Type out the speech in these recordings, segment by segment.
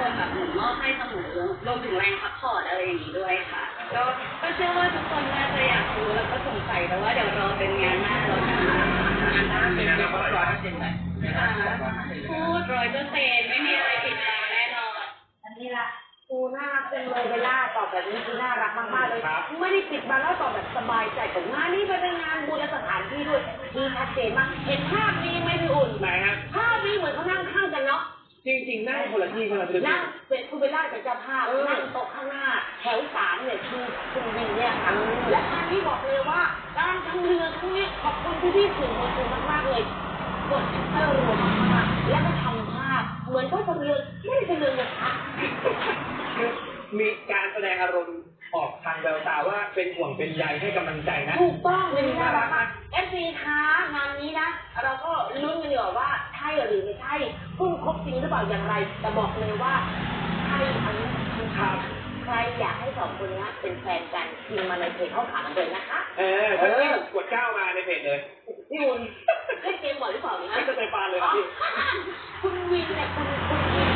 คนแบบเหมือนมอบให้เสมอรวมถึงแรงซัพพอร์ตอะไรอย่างนี้ด้วยค่ะ ก็ก็เชื่อว่าทุกคนน่าจะอยากรู้แล้วก็สงสัยแต่ว่าเดี๋ยวรอเป็นงานหน้าเราจะมาเป็นงานร้อยร้อยเปอร์เซ็นต์ไหมพูดร้อยเปอร์เซ็นต์ไม่มีอะไรผิดพลาดแน่นอนอันนี้ละครูน่ารักจังเลยเวลาตอบแบบนี้คือน่ารักมากๆเลยไม่ได้ปิดบังแล้วตอบแบบสบายใจกับงานนี้ก็เป็นงานบุญและสถานที่ด้วยดีชัดเจนมากเห็นภาพนี้ไหมพี่อุ่นไหนฮะภาพนี้เหมือนเขานั่งข้างกันเนาะ จริงๆนั่งคนละที่คนละที่นั่งเป็นคุณเบลล่าเป็นเจ้าภาพนั่งโต๊ะข้างหน้า แถวสามเนี่ยคือคุณวินเนี่ยค่ะและงานนี้บอกเลยว่าการทำเรือครั้งนี้ขอบคุณพี่ๆสื่อมวลชนมากๆเลยกดเตอร์รัวมากๆแล้วก็ทำภาพเหมือนเขาทำเรือไม่ได้เป็นเรือนะคะคือมีการแสดงอารมณ์ออกทางแววตาว่าเป็นห่วงเป็นใยให้กำลังใจนะถูกต้องเลยน่ารักมากเอฟซีคะงานนี้นะ เราก็ลุ้นกันอยู่ว่าใช่ หรือไม่ใช่พุ่งครบจริงหรือเปล่าอย่างไร แต่บอกเลยว่าใช่อันนี้ครับใครอยากให้สองคนนี้เป็นแฟนกันพิมพ์มาในเพจข้อขามันเลยนะคะ เออถ้าพี่กดเก้ามาในเพจเลยพี่วุนเล่นเกมบ่อยหรือเปล่านะไม่จะไปปานเลยครับพี่คุณวินเนี่ยคุณคุณวิน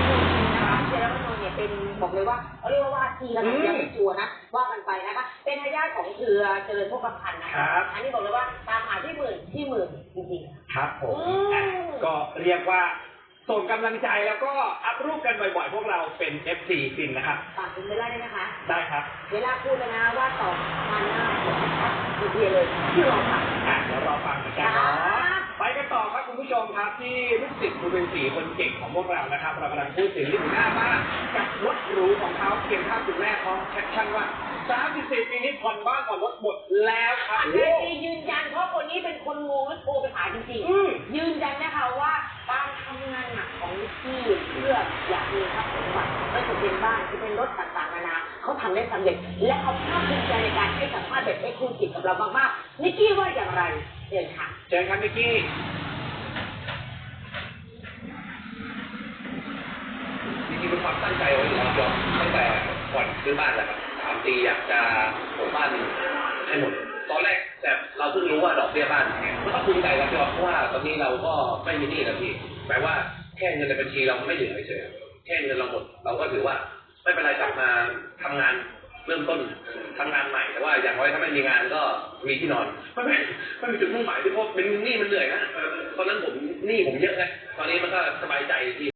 นะคะเจรมน เนี่ยเป็นบอกเลยว่าเขาเรียกว่าว่าทีระดับยังไม่ชัวร์นะว่ากันไปนะคะเป็นทายาทของเครือเจริญพกพันธ์นะคะครับ อันนี้บอกเลยว่าตามหาที่หมื่นที่หมื่นจริงครับผมอืม อะก็เรียกว่าส่งกำลังใจแล้วก็อัพรูปกันบ่อยๆ พวกเราเป็น FC ฟินนะครับๆฝากคุณเวลาด้วยนะคะ ได้ครับ เวลาพูดแล้วนะว่าต่อมาหน้าจะชัดๆเดียวเลยที่เราฟังอะเดี๋ยวรอฟังเหมือนกันเนาะไปกันต่อครับคุณผู้ชมครับที่ลูกศิษย์ครูเป็นสีคนเก่งของพวกเรานะครับ เรากำลังพูดถึงที่หน้าบ้านกับรถหรูของ เขาเพียงข้ามคุณแม่พร้อมแคปชั่นว่า 34 ปีนี้ผ่อนบ้านผ่อนรถหมดแล้วครับแม่ตียืนยันเพราะคนนี้เป็นคนงงและโทรไปหาจริงอืม ๆยืนยันนะคะว่าการทำงานหนักของนิกกี้เพื่ออยากมีทรัพย์สมบัติไม่ว่าจะเป็นบ้านจะเป็นรถต่างๆนานาเขาทำได้สำเร็จ และเขาภาคภูมิใจในการให้สัมภาษณ์แบบเอ็กซ์คลูซีฟกับเรามากๆนิกกี้ว่าอย่างไรเชิญค่ะเชิญครับมิกกี้ จริงๆเป็นความตั้งใจไว้อยู่แล้วยอมตั้ง แต่ก่อนซื้อบ้านแหละครับสามปีอยากจะผมบ้านให้หมดตอนแรกแต่เราเพิ่งรู้ว่าดอกเบี้ยบ้านแพงก็ต้องภูมิใจครับยอมเพราะว่าตอนนี้เราก็ไม่มีหนี้แล้วพี่แปลว่าแค่เงินในบัญชีเราไม่เหลือเฉยแค่เงินเราหมดเราก็ถือว่าไม่เป็นไรกลับมาทำงานเริ่มต้นทำงานใหม่แต่ว่าอย่างน้อยถ้าไม่มีงานก็มีที่นอนไมันไม่ไมันมีจุดมุ่งหมายที่เพราะเป็นหนี้มันเหนื่อยนะเออตอนนั้นผมหนี้ผมเยอะไงตอนนี้มันก็สบายใจที่